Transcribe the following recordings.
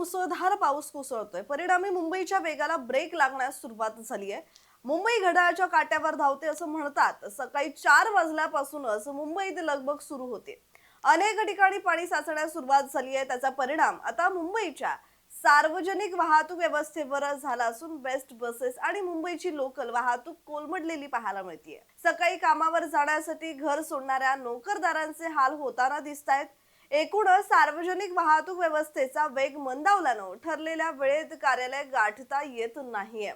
मुसळधार पाऊस कोसळतोय. परिणामी मुंबईच्या वेगाला ब्रेक लागण्यास सुरुवात झाली आहे. मुंबई घड्याळाच्या काट्यावर धावते असं म्हणतात. सकाळी चार वाजल्यापासूनच मुंबईत लगबग सुरू होते. अनेक ठिकाणी पाणी साचण्यास सुरुवात झाली आहे. त्याचा परिणाम आता मुंबईच्या सार्वजनिक वाहतूक व्यवस्थेवर झाला असून बेस्ट बसेस आणि मुंबईची लोकल वाहतूक कोलमडलेली पाहायला मिळते सकाळी कामावर जाण्यासाठी घर सोडणाऱ्या नोकरदारांचे हाल होताना दिसत आहेत एकूणच सार्वजनिक वाहतूक व्यवस्थेचा वेग मंदावल्यानं ठरलेल्या वेळेत कार्यालय गाठता येत नाहीये.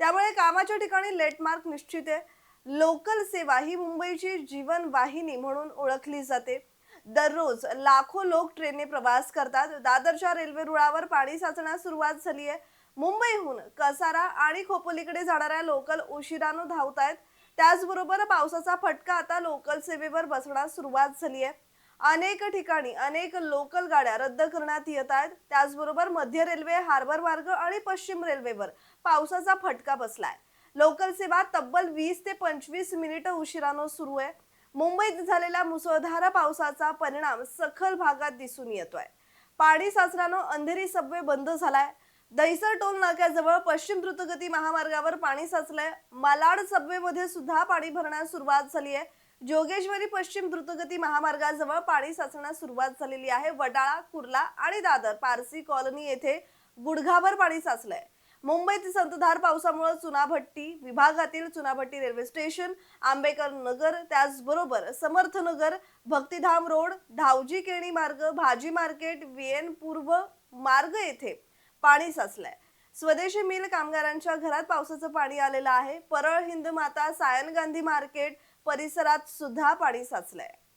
त्यामुळे कामाच्या ठिकाणी लेटमार्क निश्चित आहे. लोकल सेवा ही मुंबईची जीवनवाहिनी म्हणून ओळखली जाते. दररोज लाखो लोक ट्रेनने प्रवास करतात. दादरच्या रेल्वे रुळावर पाणी साचण्यास सुरुवात झाली आहे. मुंबईहून कसारा आणि खोपोलीकडे जाणाऱ्या लोकल उशिरानं धावत आहेत त्याचबरोबर पावसाचा फटका आता लोकल सेवेवर बसण्यास सुरुवात झाली आहे. अनेक ठिकाणी अनेक लोकल गाड्या रद्द करण्यात येत आहेत. त्याचबरोबर मध्य रेल्वे हार्बर मार्ग आणि पश्चिम रेल्वेवर पावसाचा फटका बसलाय. लोकल सेवा तब्बल वीस ते पंचवीस मिनिटं उशिरानं सुरू आहे. मुंबईत झालेल्या मुसळधार पावसाचा परिणाम सखल भागात दिसून येतोय. पाणी साचल्यानं अंधेरी सबवे बंद झालाय. दहिसर टोल नाक्याजवळ पश्चिम द्रुतगती महामार्गावर पाणी साचलंय. मालाड सबवेमध्ये सुद्धा पाणी भरण्यास सुरुवात झाली आहे. जोगेश्वरी पश्चिम द्रुतगती महामार्गाजवळ पाणी साचण्यास सुरुवात झालेली आहे. वडाळा कुर्ला आणि दादर पारसी कॉलनी येथे गुडघाभर पाणी साचलंय. मुंबईत संतधार पावसामुळे चुनाभट्टी विभागातील चुनाभट्टी रेल्वे स्टेशन आंबेकर नगर त्याचबरोबर समर्थनगर भक्तिधाम रोड धावजी केणी मार्ग भाजी मार्केट व्हीएन पूर्व मार्ग येथे पाणी साचलंय. स्वदेशी मिल कामगारांच्या घरात पावसाचं पाणी आलेलं आहे. परळ हिंद माता सायन गांधी मार्केट परिसरात सुद्धा पाणी साचलंय.